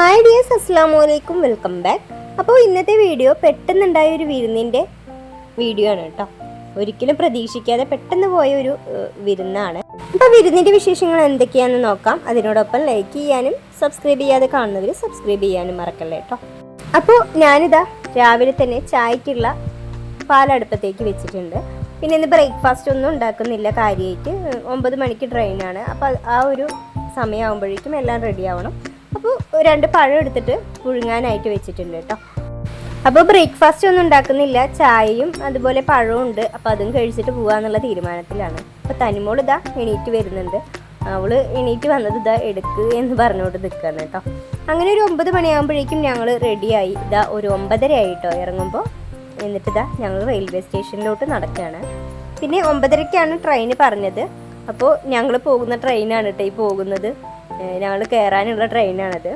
Hi dears അസ്സാം വലൈക്കും welcome back അപ്പോൾ ഇന്നത്തെ വീഡിയോ പെട്ടെന്നുണ്ടായ ഒരു വിരുന്നിന്റെ വീഡിയോ ആണ് കേട്ടോ. ഒരിക്കലും പ്രതീക്ഷിക്കാതെ പെട്ടെന്ന് പോയ ഒരു വിരുന്നാണ്. അപ്പോൾ വിരുന്നിന്റെ വിശേഷങ്ങൾ എന്തൊക്കെയാണെന്ന് നോക്കാം. അതിനോടൊപ്പം ലൈക്ക് ചെയ്യാനും സബ്സ്ക്രൈബ് ചെയ്യാതെ കാണുന്നവർ സബ്സ്ക്രൈബ് ചെയ്യാനും മറക്കല്ലേ കേട്ടോ. അപ്പോൾ ഞാനിതാ രാവിലെ തന്നെ ചായക്കുള്ള പാലടുപ്പത്തേക്ക് വെച്ചിട്ടുണ്ട്. പിന്നെ ഇന്ന് ബ്രേക്ക്ഫാസ്റ്റ് ഒന്നും ഉണ്ടാക്കുന്നില്ല കാര്യമായിട്ട് ഒമ്പത് മണിക്ക് ട്രെയിനാണ് അപ്പോൾ ആ ഒരു സമയമാകുമ്പോഴേക്കും എല്ലാം റെഡി ആവണം. അപ്പോൾ രണ്ട് പഴം എടുത്തിട്ട് പുഴുങ്ങാനായിട്ട് വെച്ചിട്ടുണ്ട് കേട്ടോ. അപ്പോൾ ബ്രേക്ക്ഫാസ്റ്റ് ഒന്നും ഉണ്ടാക്കുന്നില്ല. ചായയും അതുപോലെ പഴവും ഉണ്ട്. അപ്പോൾ അതും കഴിച്ചിട്ട് പോകാമെന്നുള്ള തീരുമാനത്തിലാണ്. അപ്പോൾ തനിമോൾ ഇതാ എണീറ്റ് വരുന്നുണ്ട്. അവൾ എണീറ്റ് വന്നത് ഇതാ എടുക്ക് എന്ന് പറഞ്ഞുകൊണ്ട് നിൽക്കുകയാണ് കേട്ടോ. അങ്ങനെ ഒരു ഒമ്പത് മണിയാകുമ്പോഴേക്കും ഞങ്ങൾ റെഡിയായി. ഇതാ ഒരു ഒമ്പതര ആയിട്ടോ ഇറങ്ങുമ്പോൾ. എന്നിട്ട് ഇതാ ഞങ്ങൾ റെയിൽവേ സ്റ്റേഷനിലോട്ട് നടക്കുകയാണ് പിന്നെ ഒമ്പതരയ്ക്കാണ് ട്രെയിൻ പറഞ്ഞത്. അപ്പോൾ ഞങ്ങൾ പോകുന്ന ട്രെയിനാണ് കേട്ടോ ഈ പോകുന്നത്. ഞങ്ങൾ കയറാനുള്ള ട്രെയിനാണത്.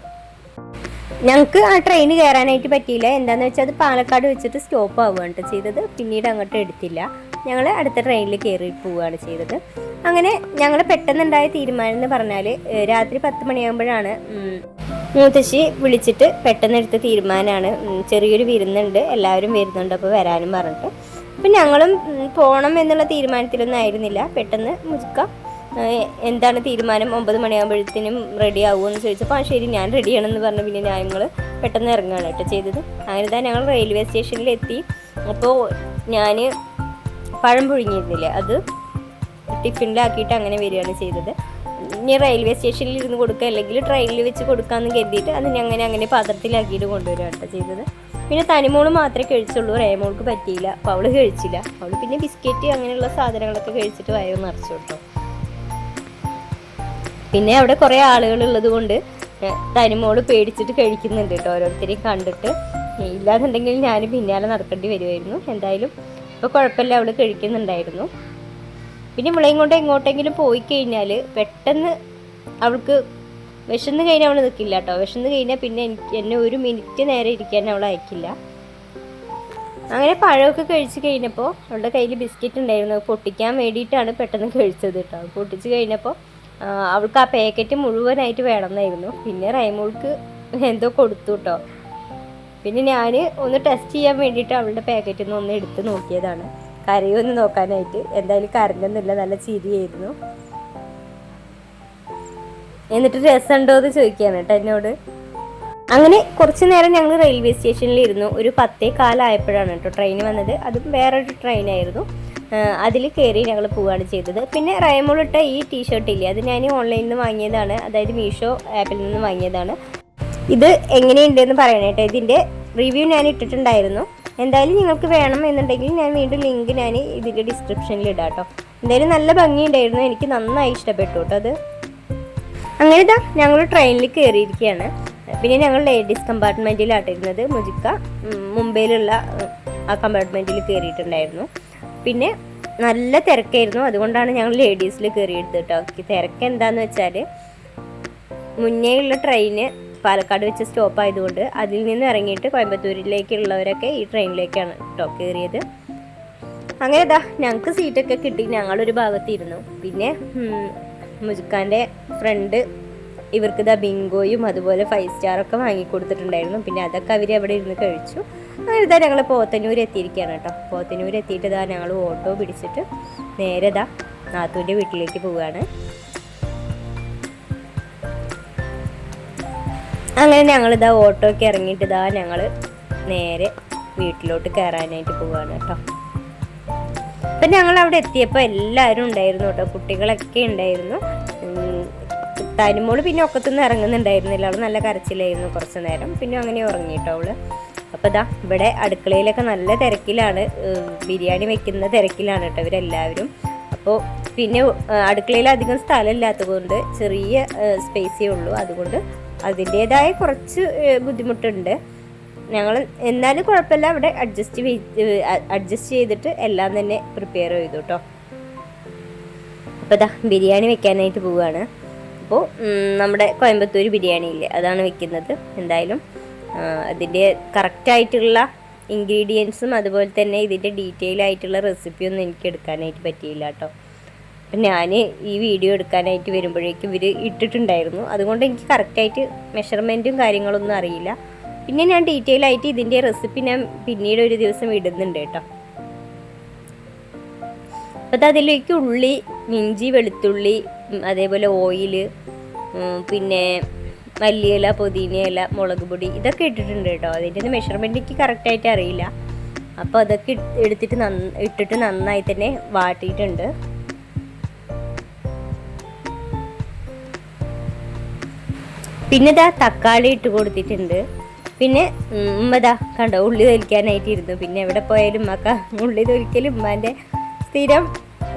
ഞങ്ങൾക്ക് ആ ട്രെയിൻ കയറാനായിട്ട് പറ്റിയില്ല. എന്താണെന്ന് വെച്ചാൽ അത് പാലക്കാട് വെച്ചിട്ട് സ്റ്റോപ്പ് ആവുകയാണ് ചെയ്തത്. പിന്നീട് അങ്ങോട്ട് എടുത്തില്ല. ഞങ്ങൾ അടുത്ത ട്രെയിനിൽ കയറി പോവുകയാണ് ചെയ്തത്. അങ്ങനെ ഞങ്ങൾ പെട്ടെന്നുണ്ടായ തീരുമാനം എന്ന് പറഞ്ഞാൽ രാത്രി പത്ത് മണിയാകുമ്പോഴാണ് മൂത്തശ്ശി വിളിച്ചിട്ട് പെട്ടെന്ന് എടുത്ത തീരുമാനമാണ് ചെറിയൊരു വിരുന്നുണ്ട്. എല്ലാവരും വരുന്നുണ്ട് അപ്പോൾ വരാനും പറഞ്ഞിട്ട്. അപ്പം ഞങ്ങളും പോകണം എന്നുള്ള തീരുമാനത്തിലൊന്നും ആയിരുന്നില്ല. പെട്ടെന്ന് ഏഹ് എന്താണ് തീരുമാനം? ഒമ്പത് മണിയാകുമ്പോഴത്തേനും റെഡി ആവുമെന്ന് ചോദിച്ചപ്പോൾ ആ ശരി ഞാൻ റെഡിയാണെന്ന് പറഞ്ഞു പിന്നെ ഞാൻ ഞങ്ങൾ പെട്ടെന്ന് ഇറങ്ങുകയാണ് കേട്ടോ ചെയ്തത്. അങ്ങനെ തന്നെ ഞങ്ങൾ റെയിൽവേ സ്റ്റേഷനിലെത്തി അപ്പോൾ ഞാൻ പഴം പുഴുങ്ങിയിരുന്നില്ലേ അത് ടിഫിനിലാക്കിയിട്ട് അങ്ങനെ വരികയാണ് ചെയ്തത്. ഇനി റെയിൽവേ സ്റ്റേഷനിൽ ഇരുന്ന് കൊടുക്കുക അല്ലെങ്കിൽ ട്രെയിനിൽ വെച്ച് കൊടുക്കാമെന്ന് കരുതിയിട്ട് അത് ഞങ്ങനെ അങ്ങനെ അങ്ങനെ പാത്രത്തിലാക്കിയിട്ട് കൊണ്ടുവരികയാണ് കേട്ടോ ചെയ്തത്. പിന്നെ തനിമോൾ മാത്രമേ കഴിച്ചുള്ളൂ റേമോൾക്ക് പറ്റിയില്ല. അപ്പോൾ അവൾ കഴിച്ചില്ല. അവൾ പിന്നെ ബിസ്ക്കറ്റ് അങ്ങനെയുള്ള സാധനങ്ങളൊക്കെ കഴിച്ചിട്ട് വയറ് നിറച്ചു കേട്ടോ പിന്നെ അവിടെ കുറേ ആളുകൾ ഉള്ളത് കൊണ്ട് തനിമോൾ പേടിച്ചിട്ട് കഴിക്കുന്നുണ്ട് കേട്ടോ ഓരോരുത്തരെയും കണ്ടിട്ട്. ഇല്ലാന്നുണ്ടെങ്കിൽ ഞാൻ പിന്നാലെ നടക്കേണ്ടി വരുമായിരുന്നു എന്തായാലും ഇപ്പോൾ കുഴപ്പമില്ല അവൾ കഴിക്കുന്നുണ്ടായിരുന്നു. പിന്നെ ഇവളെയും കൊണ്ട് എങ്ങോട്ടെങ്കിലും പോയി കഴിഞ്ഞാൽ പെട്ടെന്ന് അവൾക്ക് വിശന്ന് കഴിഞ്ഞാൽ അവൾ നിൽക്കില്ല കേട്ടോ വിശന്ന് കഴിഞ്ഞാൽ പിന്നെ എനിക്ക് എന്നെ ഒരു മിനിറ്റ് നേരെ ഇരിക്കാൻ അവൾ അയക്കില്ല. അങ്ങനെ പഴമൊക്കെ കഴിച്ച് കഴിഞ്ഞപ്പോൾ അവളുടെ കയ്യിൽ ബിസ്ക്കറ്റ് ഉണ്ടായിരുന്നു. പൊട്ടിക്കാൻ വേണ്ടിയിട്ടാണ് പെട്ടെന്ന് കഴിച്ചത് കേട്ടോ പൊട്ടിച്ചു കഴിഞ്ഞപ്പോൾ അവൾക്ക് ആ പാക്കറ്റ് മുഴുവനായിട്ട് വേണമെന്നായിരുന്നു. പിന്നെ റൈമോൾക്ക് എന്തോ കൊടുത്തു കേട്ടോ പിന്നെ ഞാൻ ഒന്ന് ടെസ്റ്റ് ചെയ്യാൻ വേണ്ടിയിട്ട് അവളുടെ പാക്കറ്റ് ഒന്ന് എടുത്ത് നോക്കിയതാണ്. കരയൊന്ന് നോക്കാനായിട്ട്. എന്തായാലും കരഞ്ഞൊന്നുമില്ല. നല്ല ചിരിയായിരുന്നു. എന്നിട്ട് രസമുണ്ടോ എന്ന് ചോദിക്കുകയാണ് കേട്ടോ എന്നോട്. അങ്ങനെ കുറച്ച് നേരം ഞങ്ങൾ റെയിൽവേ സ്റ്റേഷനിൽ ഇരുന്നു. ഒരു പത്തേ കാലമായപ്പോഴാണ് കേട്ടോ ട്രെയിൻ വന്നത്. അതും വേറൊരു ട്രെയിനായിരുന്നു അതിൽ കയറി ഞങ്ങൾ പോവുകയാണ് ചെയ്തത്. പിന്നെ റയമുളിട്ട ഈ ടീഷർട്ട് ഇല്ലേ അത് ഞാൻ ഓൺലൈനിൽ നിന്ന് വാങ്ങിയതാണ്. അതായത് മീഷോ ആപ്പിൽ നിന്ന് വാങ്ങിയതാണ്. ഇത് എങ്ങനെയുണ്ടെന്ന് പറയണേട്ടോ ഇതിന്റെ റിവ്യൂ ഞാൻ ഇട്ടിട്ടുണ്ടായിരുന്നു. എന്തായാലും നിങ്ങൾക്ക് വേണം എന്നുണ്ടെങ്കിൽ ഞാൻ വീണ്ടും ലിങ്ക് ഞാൻ ഇതിന്റെ ഡിസ്ക്രിപ്ഷനിൽ ഇടാം കേട്ടോ എന്തായാലും നല്ല ഭംഗിയുണ്ടായിരുന്നു. എനിക്ക് നന്നായി ഇഷ്ടപ്പെട്ടു കേട്ടോ അത്. അങ്ങനെ ഇതാ ഞങ്ങൾ ട്രെയിനിൽ കയറിയിരിക്കുകയാണ് പിന്നെ ഞങ്ങൾ ലേഡീസ് കമ്പാർട്ട്മെന്റിലാട്ടിരുന്നത് മുജിക്ക മുംബൈയിലുള്ള ആ കമ്പാർട്ട്മെന്റിൽ കയറിയിട്ടുണ്ടായിരുന്നു പിന്നെ നല്ല തിരക്കായിരുന്നു. അതുകൊണ്ടാണ് ഞങ്ങൾ ലേഡീസിൽ കയറിയെടുത്തത് കേട്ടോ. തിരക്ക് എന്താന്ന് വെച്ചാൽ മുന്നേയുള്ള ട്രെയിന് പാലക്കാട് വെച്ച് സ്റ്റോപ്പ് ആയതുകൊണ്ട് അതിൽ നിന്ന് ഇറങ്ങിയിട്ട് കോയമ്പത്തൂരിലേക്കുള്ളവരൊക്കെ ഈ ട്രെയിനിലേക്കാണ് കേട്ടോ കയറിയത്. അങ്ങനെ ഇതാ ഞങ്ങൾക്ക് സീറ്റൊക്കെ കിട്ടി. ഞങ്ങളൊരു ഭാഗത്തിരുന്നു. പിന്നെ മുജുക്കാന്റെ ഫ്രണ്ട് ഇവർക്ക് ഇതാ ബിങ്കോയും അതുപോലെ ഫൈവ് സ്റ്റാറൊക്കെ വാങ്ങിക്കൊടുത്തിട്ടുണ്ടായിരുന്നു. പിന്നെ അതൊക്കെ അവർ അവിടെ ഇരുന്ന് കഴിച്ചു. അങ്ങനെ ഇതാ ഞങ്ങൾ പോത്തന്നൂർ എത്തിയിരിക്കുകയാണ് കേട്ടോ. പോത്തന്നൂർ എത്തിയിട്ട് ഇതാ ഞങ്ങൾ ഓട്ടോ പിടിച്ചിട്ട് നേരെ ഇതാ നാത്തൂന്റെ വീട്ടിലേക്ക് പോവുകയാണ്. അങ്ങനെ ഞങ്ങളിതാ ഓട്ടോയ്ക്ക് ഇറങ്ങിയിട്ട് ഇതാ ഞങ്ങൾ നേരെ വീട്ടിലോട്ട് കയറാനായിട്ട് പോവുകയാണ് കേട്ടോ. അപ്പം ഞങ്ങൾ അവിടെ എത്തിയപ്പോൾ എല്ലാവരും ഉണ്ടായിരുന്നു കേട്ടോ. കുട്ടികളൊക്കെ ഉണ്ടായിരുന്നു. തനിമോൾ പിന്നെ ഒക്കത്തുനിന്ന് ഇറങ്ങുന്നുണ്ടായിരുന്നില്ല. അവൾ നല്ല കരച്ചിലായിരുന്നു കുറച്ച് നേരം. പിന്നെ അങ്ങനെ ഉറങ്ങിയിട്ടോ അവൾ. അപ്പോൾ ഇതാ ഇവിടെ അടുക്കളയിലൊക്കെ നല്ല തിരക്കിലാണ് ബിരിയാണി വെക്കുന്ന തിരക്കിലാണ് കേട്ടോ ഇവരെല്ലാവരും. അപ്പോൾ പിന്നെ അടുക്കളയിൽ അധികം സ്ഥലമില്ലാത്തതുകൊണ്ട് ചെറിയ സ്പേസേ ഉള്ളൂ. അതുകൊണ്ട് അതിന്റേതായ കുറച്ച് ബുദ്ധിമുട്ടുണ്ട്. ഞങ്ങൾ എന്നാലും കുഴപ്പമില്ല. അവിടെ അഡ്ജസ്റ്റ് അഡ്ജസ്റ്റ് ചെയ്തിട്ട് എല്ലാം തന്നെ പ്രിപ്പയർ ചെയ്തു കേട്ടോ. അപ്പോൾ ഇതാ ബിരിയാണി വെക്കാനായിട്ട് പോവുകയാണ് അപ്പോൾ നമ്മുടെ കോയമ്പത്തൂർ ബിരിയാണി ഇല്ലേ അതാണ് വെക്കുന്നത്. എന്തായാലും അതിന്റെ കറക്റ്റായിട്ടുള്ള ഇൻഗ്രീഡിയൻസും അതുപോലെ തന്നെ ഇതിന്റെ ഡീറ്റെയിൽ ആയിട്ടുള്ള റെസിപ്പിയൊന്നും എനിക്ക് എടുക്കാനായിട്ട് പറ്റിയില്ല കേട്ടോ അപ്പം ഞാൻ ഈ വീഡിയോ എടുക്കാനായിട്ട് വരുമ്പോഴേക്കും ഇവർ ഇട്ടിട്ടുണ്ടായിരുന്നു. അതുകൊണ്ട് എനിക്ക് കറക്റ്റായിട്ട് മെഷർമെന്റും കാര്യങ്ങളൊന്നും അറിയില്ല. പിന്നെ ഞാൻ ഡീറ്റെയിൽ ആയിട്ട് ഇതിന്റെ റെസിപ്പി ഞാൻ പിന്നീട് ഒരു ദിവസം ഇടുന്നുണ്ട് കേട്ടോ അപ്പോൾ അതിലേക്ക് ഉള്ളി ഇഞ്ചി വെളുത്തുള്ളി അതേപോലെ ഓയിൽ പിന്നെ മല്ലിയില പുതിനയില മുളക് പൊടി ഇതൊക്കെ ഇട്ടിട്ടുണ്ട് കേട്ടോ. അതിന്റെ മെഷർമെന്റ് എനിക്ക് കറക്റ്റായിട്ട് അറിയില്ല. അപ്പോൾ അതൊക്കെ എടുത്തിട്ട് നന്ന ഇട്ടിട്ട് നന്നായി തന്നെ വാട്ടിയിട്ടുണ്ട്. പിന്നെ ഇതാ തക്കാളി ഇട്ട് കൊടുത്തിട്ടുണ്ട്. പിന്നെ ഉമ്മതാ കണ്ടോ ഉള്ളി തൊലിക്കാനായിട്ട് ഇരുന്നു. പിന്നെ എവിടെ പോയാലും ഉമ്മക്ക. ഉള്ളി തൊലിക്കലും ഉമ്മാന്റെ സ്ഥിരം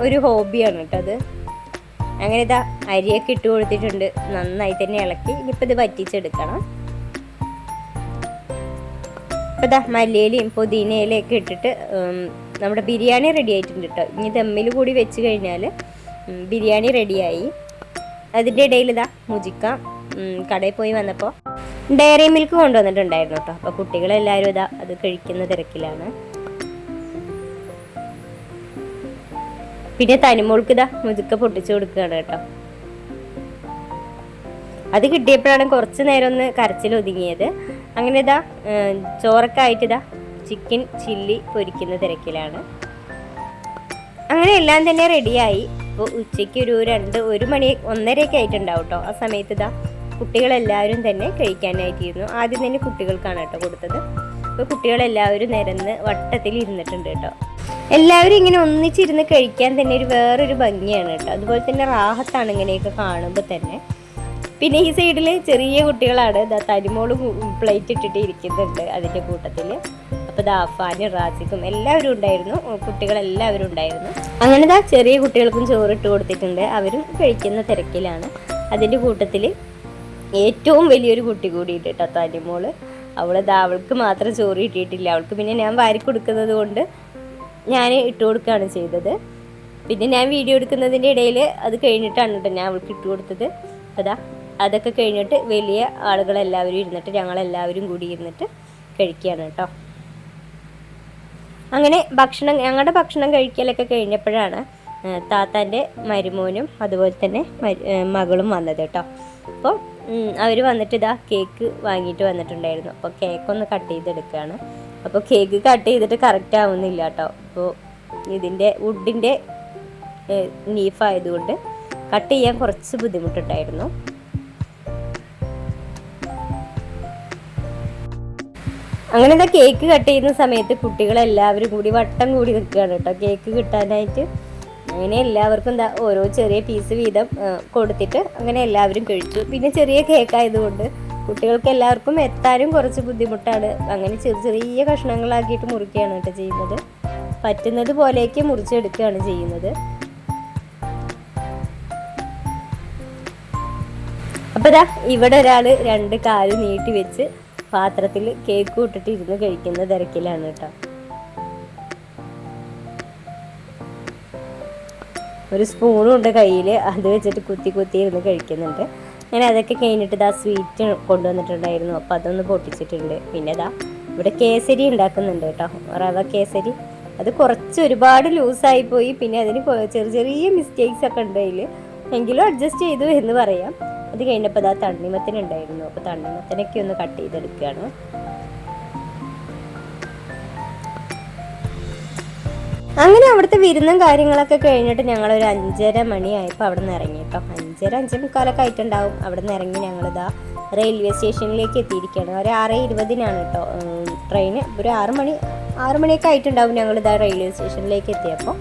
ഒരു ഹോബിയാണ് കേട്ടോ അത്. അങ്ങനെ ഇതാ അരിയൊക്കെ ഇട്ട് കൊടുത്തിട്ടുണ്ട്. നന്നായി തന്നെ ഇളക്കി. ഇനിയിപ്പോൾ ഇത് വറ്റിച്ചെടുക്കണം. ഇപ്പം ഇതാ മല്ലിയിലയും പുതിനയിലയും ഒക്കെ ഇട്ടിട്ട് നമ്മുടെ ബിരിയാണി റെഡി ആയിട്ടുണ്ട് കേട്ടോ ഇനി ദമ്മിൽ കൂടി വെച്ച് കഴിഞ്ഞാൽ ബിരിയാണി റെഡിയായി അതിന്റെ ഇടയിൽ ഇതാ മുജിക്കാം കടയിൽ പോയി വന്നപ്പോൾ ഡയറി മിൽക്ക് കൊണ്ടുവന്നിട്ടുണ്ടായിരുന്നു കേട്ടോ അപ്പോൾ കുട്ടികളെല്ലാവരും ഇതാ അത് കഴിക്കുന്ന തിരക്കിലാണ്. പിന്നെ തനിമോൾക്ക് ഇതാ മുതുക്ക പൊട്ടിച്ചു കൊടുക്കുകയാണ് കേട്ടോ. അത് കിട്ടിയപ്പോഴാണ് കുറച്ച് നേരം ഒന്ന് കരച്ചിൽ ഒതുങ്ങിയത്. അങ്ങനെ ഇതാ ചോറൊക്കെ ആയിട്ട് ഇതാ ചിക്കൻ ചില്ലി പൊരിക്കുന്ന തിരക്കിലാണ്. അങ്ങനെ എല്ലാം തന്നെ റെഡിയായി അപ്പോൾ ഉച്ചയ്ക്ക് ഒരു രണ്ട് ഒരു മണി ഒന്നരയൊക്കെ ആയിട്ടുണ്ടാവും കേട്ടോ. ആ സമയത്ത് ഇതാ കുട്ടികളെല്ലാവരും തന്നെ കഴിക്കാനായിട്ടിരുന്നു. ആദ്യം തന്നെ കുട്ടികൾക്കാണ് കേട്ടോ കൊടുത്തത്. അപ്പോൾ കുട്ടികളെല്ലാവരും നിരന്ന് വട്ടത്തിൽ ഇരുന്നിട്ടുണ്ട് കേട്ടോ. എല്ലാവരും ഇങ്ങനെ ഒന്നിച്ചിരുന്ന് കഴിക്കാൻ തന്നെ ഒരു വേറൊരു ഭംഗിയാണ് കേട്ടോ. അതുപോലെ തന്നെ റാഹത്താണ് ഇങ്ങനെയൊക്കെ കാണുമ്പോൾ തന്നെ. പിന്നെ ഈ സൈഡിൽ ചെറിയ കുട്ടികളാണ്. ഇതാ തരിമോൾ പ്ലേറ്റ് ഇട്ടിട്ട് ഇരിക്കുന്നുണ്ട് അതിന്റെ കൂട്ടത്തിൽ അപ്പോൾ ആഫാനും റാസിക്കും എല്ലാവരും ഉണ്ടായിരുന്നു. കുട്ടികളെല്ലാവരും ഉണ്ടായിരുന്നു. അങ്ങനെ ഇതാ ചെറിയ കുട്ടികൾക്കും ചോറ് ഇട്ട് കൊടുത്തിട്ടുണ്ട്. അവരും കഴിക്കുന്ന തിരക്കിലാണ്. അതിന്റെ കൂട്ടത്തിൽ ഏറ്റവും വലിയൊരു കുട്ടി കൂടിയിട്ട് കേട്ടോ തരിമോൾ. അവൾ ദാ അവൾക്ക് മാത്രം ചോറ് കിട്ടിയിട്ടില്ല. അവൾക്ക് പിന്നെ ഞാൻ വാരി കൊടുക്കുന്നത് കൊണ്ട് ഞാൻ ഇട്ട് കൊടുക്കുകയാണ് ചെയ്തത്. പിന്നെ ഞാൻ വീഡിയോ എടുക്കുന്നതിന്റെ ഇടയിൽ അത് കഴിഞ്ഞിട്ടാണ് കേട്ടോ ഞാൻ അവൾക്ക് ഇട്ട് കൊടുത്തത്. അതാ അതൊക്കെ കഴിഞ്ഞിട്ട് വലിയ ആളുകളെല്ലാവരും ഇരുന്നിട്ട് ഞങ്ങളെല്ലാവരും കൂടി ഇരുന്നിട്ട് കഴിക്കുകയാണ് കേട്ടോ. അങ്ങനെ ഭക്ഷണം ഞങ്ങളുടെ ഭക്ഷണം കഴിക്കലൊക്കെ കഴിഞ്ഞപ്പോഴാണ് താത്താന്റെ മരുമോനും അതുപോലെ തന്നെ മകളും വന്നത് കേട്ടോ. അപ്പോൾ അവർ വന്നിട്ട് ഇതാ കേക്ക് വാങ്ങിയിട്ട് വന്നിട്ടുണ്ടായിരുന്നു. അപ്പോൾ കേക്കൊന്ന് കട്ട് ചെയ്തെടുക്കുകയാണ്. അപ്പോൾ കേക്ക് കട്ട് ചെയ്തിട്ട് കറക്റ്റ് ആവുന്നില്ല കേട്ടോ അപ്പോൾ ഇതിന്റെ വുഡിന്റെ നീഫായതുകൊണ്ട് കട്ട് ചെയ്യാൻ കുറച്ച് ബുദ്ധിമുട്ടുണ്ടായിരുന്നു. അങ്ങനെ എന്താ കേക്ക് കട്ട് ചെയ്യുന്ന സമയത്ത് കുട്ടികളെല്ലാവരും കൂടി വട്ടം കൂടി നിൽക്കുകയാണ് കേട്ടോ കേക്ക് കിട്ടാനായിട്ട് അങ്ങനെ എല്ലാവർക്കും എന്താ ഓരോ ചെറിയ പീസ് വീതം കൊടുത്തിട്ട് അങ്ങനെ എല്ലാവരും കഴിച്ചു. പിന്നെ ചെറിയ കേക്ക് ആയതുകൊണ്ട് കുട്ടികൾക്ക് എല്ലാവർക്കും എത്താനും കുറച്ച് ബുദ്ധിമുട്ടാണ്. അങ്ങനെ ചെറിയ ചെറിയ കഷ്ണങ്ങളാക്കിയിട്ട് മുറിക്കുകയാണ് കേട്ടോ ചെയ്യുന്നത്. പറ്റുന്നത് പോലെയൊക്കെ മുറിച്ചെടുക്കുകയാണ് ചെയ്യുന്നത്. അപ്പൊ ഇതാ ഇവിടെ ഒരാൾ രണ്ട് കാൽ നീട്ടി വെച്ച് പാത്രത്തിൽ കേക്ക് ഇട്ടിട്ട് ഇരുന്ന് കഴിക്കുന്ന തിരക്കിലാണ് കേട്ടോ. ഒരു സ്പൂണും ഉണ്ട് കയ്യിൽ അത് വെച്ചിട്ട് കുത്തി കുത്തി ഇരുന്ന് കഴിക്കുന്നുണ്ട്. ഞാൻ അതൊക്കെ കഴിഞ്ഞിട്ട് ഇതാ സ്വീറ്റ് കൊണ്ടുവന്നിട്ടുണ്ടായിരുന്നു. അപ്പോൾ അതൊന്ന് പൊട്ടിച്ചിട്ടുണ്ട്. പിന്നെ ഇതാ ഇവിടെ കേസരി ഉണ്ടാക്കുന്നുണ്ട് കേട്ടോ. റവ കേസരി. അത് കുറച്ച് ഒരുപാട് ലൂസായി പോയി. പിന്നെ അതിന് ചെറിയ ചെറിയ മിസ്റ്റേക്സ് ഒക്കെ ഉണ്ട് അതിൽ എങ്കിലും അഡ്ജസ്റ്റ് ചെയ്തു എന്ന് പറയാം. അത് കഴിഞ്ഞപ്പോൾ ഇതാ തണ്ണിമത്തനുണ്ടായിരുന്നു അപ്പോൾ തണ്ണിമത്തനൊക്കെ ഒന്ന് കട്ട് ചെയ്തെടുക്കുകയാണ്. അങ്ങനെ അവിടുത്തെ വിരുന്നും കാര്യങ്ങളൊക്കെ കഴിഞ്ഞിട്ട് ഞങ്ങൾ ഒരു അഞ്ചര മണിയായപ്പോൾ അവിടെ നിന്ന് ഇറങ്ങി കേട്ടോ. അഞ്ചര അഞ്ചേ മുക്കാലൊക്കെ ആയിട്ടുണ്ടാവും. അവിടെ നിന്ന് ഇറങ്ങി ഞങ്ങളിതാ റെയിൽവേ സ്റ്റേഷനിലേക്ക് എത്തിയിരിക്കുകയാണ്. ഒരു ആറ് ഇരുപതിനാണ് കേട്ടോ. ട്രെയിന് ഒരു ആറ് മണി ആറ് മണിയൊക്കെ ആയിട്ടുണ്ടാവും ഞങ്ങളിതാ റെയിൽവേ സ്റ്റേഷനിലേക്ക് എത്തിയപ്പോൾ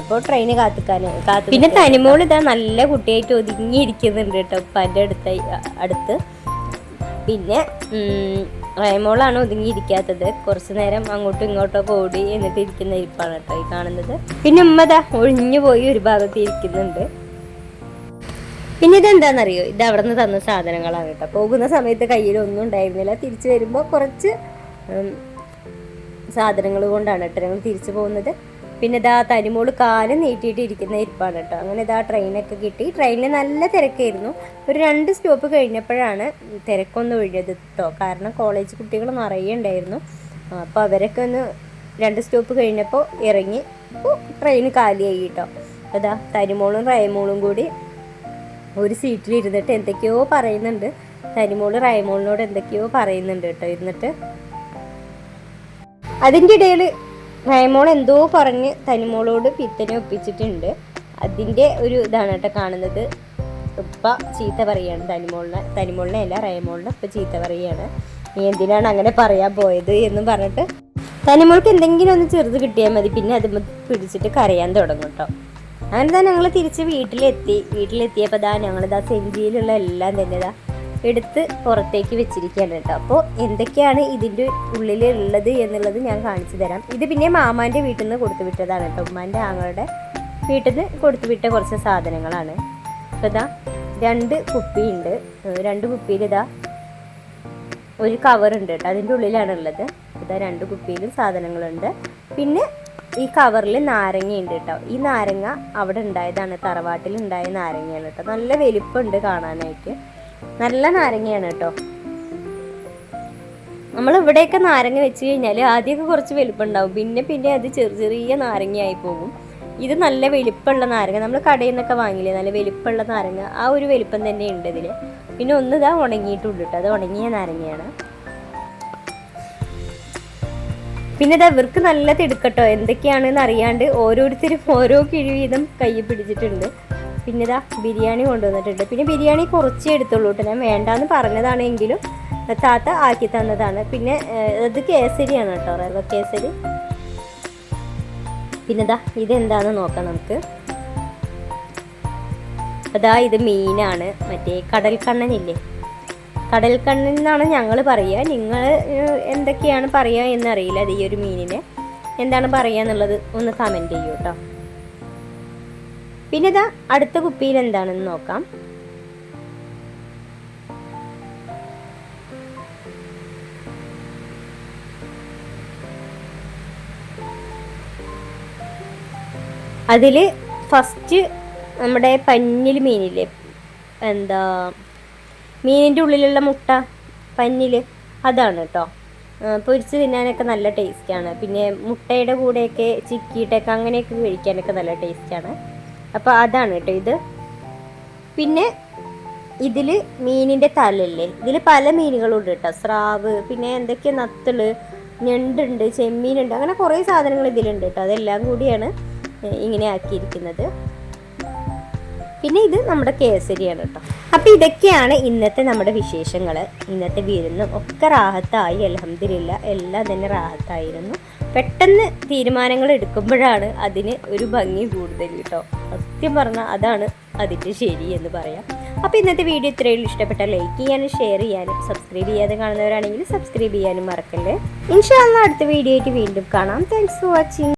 അപ്പോൾ ട്രെയിന് കാത്തിക്കാൻ കാത്തു പിന്നെ തനിമോൾ ഇതാ നല്ല കുട്ടിയായിട്ട് ഒതുങ്ങിയിരിക്കുന്നുണ്ട് കേട്ടോ ഉപ്പാന്റെ അടുത്ത അടുത്ത്. പിന്നെ റേമോളാണ് ഒതുങ്ങിയിരിക്കാത്തത്. കുറച്ച് നേരം അങ്ങോട്ടും ഇങ്ങോട്ടോ ഓടി എന്നിട്ട് ഇരിക്കുന്ന ഇരിപ്പാണ് കേട്ടോ ഈ കാണുന്നത്. പിന്നെ ഉമ്മതാ ഒഴിഞ്ഞു പോയി ഒരു ഭാഗത്ത് ഇരിക്കുന്നുണ്ട്. പിന്നെ ഇതെന്താണെന്നറിയോ ഇത് അവിടെ നിന്ന് തന്ന സാധനങ്ങളാണ് കേട്ടോ. പോകുന്ന സമയത്ത് കയ്യിൽ ഒന്നും ഉണ്ടായിരുന്നില്ല. തിരിച്ചു വരുമ്പോൾ കുറച്ച് സാധനങ്ങൾ കൊണ്ടാണ് കേട്ടോ ഞങ്ങൾ തിരിച്ചു പോകുന്നത്. പിന്നെ ഇതാ തനിമോൾ കാൽ നീട്ടിയിട്ട് ഇരിക്കുന്ന ഇരിപ്പാണ് കേട്ടോ. അങ്ങനെ ഇതാ ട്രെയിനൊക്കെ കിട്ടി. ട്രെയിനിൽ നല്ല തിരക്കായിരുന്നു. ഒരു രണ്ട് സ്റ്റോപ്പ് കഴിഞ്ഞപ്പോഴാണ് തിരക്കൊന്ന് ഒഴിഞ്ഞത് കേട്ടോ കാരണം കോളേജ് കുട്ടികൾ നിറയെ ഉണ്ടായിരുന്നു. അപ്പോൾ അവരൊക്കെ ഒന്ന് രണ്ട് സ്റ്റോപ്പ് കഴിഞ്ഞപ്പോൾ ഇറങ്ങി ട്രെയിൻ കാലിയായി കേട്ടോ അതാ തനിമോളും റയമോളും കൂടി ഒരു സീറ്റിൽ ഇരുന്നിട്ട് എന്തൊക്കെയോ പറയുന്നുണ്ട്. തനിമോൾ റയമോളിനോട് എന്തൊക്കെയോ പറയുന്നുണ്ട് കേട്ടോ ഇരുന്നിട്ട് അതിന്റെ ഇടയിൽ റയമോൾ എന്തോ പറഞ്ഞ് തനിമോളോട് പിത്തനെ ഒപ്പിച്ചിട്ടുണ്ട്. അതിന്റെ ഒരു ഇതാണ് കേട്ടോ കാണുന്നത്. ഉപ്പ ചീത്ത പറയാണ് തനിമോളിനെ. തനിമോളിനെ അല്ല റയമോളിനെ ഉപ്പ ചീത്ത പറയുകയാണ് നീ എന്തിനാണ് അങ്ങനെ പറയാൻ പോയത് എന്നും പറഞ്ഞിട്ട് തനിമോൾക്ക് എന്തെങ്കിലും ഒന്ന് ചെറുത് കിട്ടിയാൽ മതി. പിന്നെ അത് പിടിച്ചിട്ട് കരയാൻ തുടങ്ങും കേട്ടോ അങ്ങനെ തന്നെ ഞങ്ങൾ തിരിച്ച് വീട്ടിലെത്തി. വീട്ടിലെത്തിയപ്പോൾ ദാ ഞങ്ങളിതാ സെഞ്ചിയിലുള്ള എല്ലാം തന്നെ ഇതാ എടുത്ത് പുറത്തേക്ക് വെച്ചിരിക്കുകയാണ് കേട്ടോ. അപ്പോൾ എന്തൊക്കെയാണ് ഇതിന്റെ ഉള്ളിൽ ഉള്ളത് എന്നുള്ളത് ഞാൻ കാണിച്ചു തരാം. ഇത് പിന്നെ മാമാന്റെ വീട്ടിൽ നിന്ന് കൊടുത്തു വിട്ടതാണ് കേട്ടോ. ഉമ്മാന്റെ ആങ്ങളുടെ വീട്ടിൽ നിന്ന് കൊടുത്തു വിട്ട കുറച്ച് സാധനങ്ങളാണ്. അപ്പോൾ ഇതാ രണ്ട് കുപ്പിയുണ്ട്. രണ്ട് കുപ്പിയിൽ ഇതാ ഒരു കവറുണ്ട് കേട്ടോ. അതിന്റെ ഉള്ളിലാണ് ഉള്ളത് ഇതാ രണ്ട് കുപ്പിയിലും സാധനങ്ങളുണ്ട്. പിന്നെ ഈ കവറിൽ നാരങ്ങയുണ്ട് കേട്ടോ. ഈ നാരങ്ങ അവിടെ ഉണ്ടായതാണ്. തറവാട്ടിൽ ഉണ്ടായ നാരങ്ങയാണ് കേട്ടോ. നല്ല വലിപ്പമുണ്ട് കാണാനായിട്ട്. നല്ല നാരങ്ങയാണ് കേട്ടോ. നമ്മൾ ഇവിടെയൊക്കെ നാരങ്ങ വെച്ച് കഴിഞ്ഞാൽ ആദ്യമൊക്കെ കുറച്ച് വലുപ്പുണ്ടാവും. പിന്നെ പിന്നെ അത് ചെറിയ ചെറിയ നാരങ്ങയായി പോകും. ഇത് നല്ല വലുപ്പമുള്ള നാരങ്ങ. നമ്മൾ കടയിൽ നിന്നൊക്കെ വാങ്ങില്ലേ? നല്ല വലിപ്പമുള്ള നാരങ്ങ. ആ ഒരു വലുപ്പം തന്നെ ഉണ്ട് ഇതിൽ പിന്നെ ഒന്ന് ഇതാ ഉണങ്ങിയിട്ടുണ്ട് കേട്ടോ. അത് ഉണങ്ങിയ നാരങ്ങയാണ്. പിന്നെ ഇതാ ഇവർക്ക് നല്ല തിടുക്കട്ടോ. എന്തൊക്കെയാണെന്ന് അറിയാണ്ട് ഓരോരുത്തരും ഓരോ കിഴി വീതം കൈ പിടിച്ചിട്ടുണ്ട്. പിന്നെ ഇതാ ബിരിയാണി കൊണ്ടുവന്നിട്ടുണ്ട്. പിന്നെ ബിരിയാണി കുറച്ചേ എടുത്തുള്ളൂ കേട്ടോ. ഞാൻ വേണ്ടാന്ന് പറഞ്ഞതാണെങ്കിലും താത്ത ആക്കി തന്നതാണ്. പിന്നെ ഇത് കേസരിയാണ് കേട്ടോ റവ കേസരി. പിന്നെ ഇതാ ഇതെന്താന്ന് നോക്കാം നമുക്ക്. അതാ ഇത് മീനാണ്. മറ്റേ കടൽക്കണ്ണനില്ലേ? കടൽക്കണ്ണൻ എന്നാണ് ഞങ്ങൾ പറയുക നിങ്ങൾ എന്തൊക്കെയാണ് പറയുക എന്നറിയില്ല അത് ഈ ഒരു മീനിനെ. എന്താണ് പറയുക എന്നുള്ളത് ഒന്ന് കമന്റ് ചെയ്യൂ കേട്ടോ. പിന്നെ ഇതാ അടുത്ത കുപ്പിയിൽ എന്താണെന്ന് നോക്കാം. അതിൽ ഫസ്റ്റ് നമ്മുടെ പഞ്ഞിൽ മീനില്ലേ എന്താ മീനിന്റെ ഉള്ളിലുള്ള മുട്ട പഞ്ഞിൽ അതാണ് കേട്ടോ പൊരിച്ച് തിന്നാനൊക്കെ നല്ല ടേസ്റ്റാണ് പിന്നെ മുട്ടയുടെ കൂടെയൊക്കെ ചിക്കിയിട്ടൊക്കെ അങ്ങനെയൊക്കെ കഴിക്കാനൊക്കെ നല്ല ടേസ്റ്റാണ് അപ്പോൾ അതാണ് കേട്ടോ ഇത്. പിന്നെ ഇതിൽ മീനിന്റെ തലല്ലേ? ഇതിൽ പല മീനുകളുണ്ട് കേട്ടോ. സ്രാവ് പിന്നെ എന്തൊക്കെ നത്തൾ ഞണ്ടുണ്ട് ചെമ്മീനുണ്ട് അങ്ങനെ കുറേ സാധനങ്ങൾ ഇതിലുണ്ട് കേട്ടോ. അതെല്ലാം കൂടിയാണ് ഇങ്ങനെ ആക്കിയിരിക്കുന്നത്. പിന്നെ ഇത് നമ്മുടെ കേസരിയാണ് കേട്ടോ. അപ്പം ഇതൊക്കെയാണ് ഇന്നത്തെ നമ്മുടെ വിശേഷങ്ങൾ ഇന്നത്തെ വിരുന്നും ഒക്കെ റാഹത്തായി അലഹമില്ല എല്ലാം തന്നെ റാഹത്തായിരുന്നു. പെട്ടെന്ന് തീരുമാനങ്ങൾ എടുക്കുമ്പോഴാണ് അതിന് ഒരു ഭംഗി കൂടുതൽ കേട്ടോ. സത്യം പറഞ്ഞാൽ അതാണ് അതിന്റെ ശരി എന്ന് പറയാം. അപ്പോൾ ഇന്നത്തെ വീഡിയോ ഇത്രയും ഇഷ്ടപ്പെട്ട ലൈക്ക് ചെയ്യാനും ഷെയർ ചെയ്യാനും സബ്സ്ക്രൈബ് ചെയ്യാതെ കാണുന്നവരാണെങ്കിൽ സബ്സ്ക്രൈബ് ചെയ്യാനും മറക്കല്ലേ. ഇൻഷാല്ല അടുത്ത വീഡിയോ ആയിട്ട് വീണ്ടും കാണാം. Thanks for watching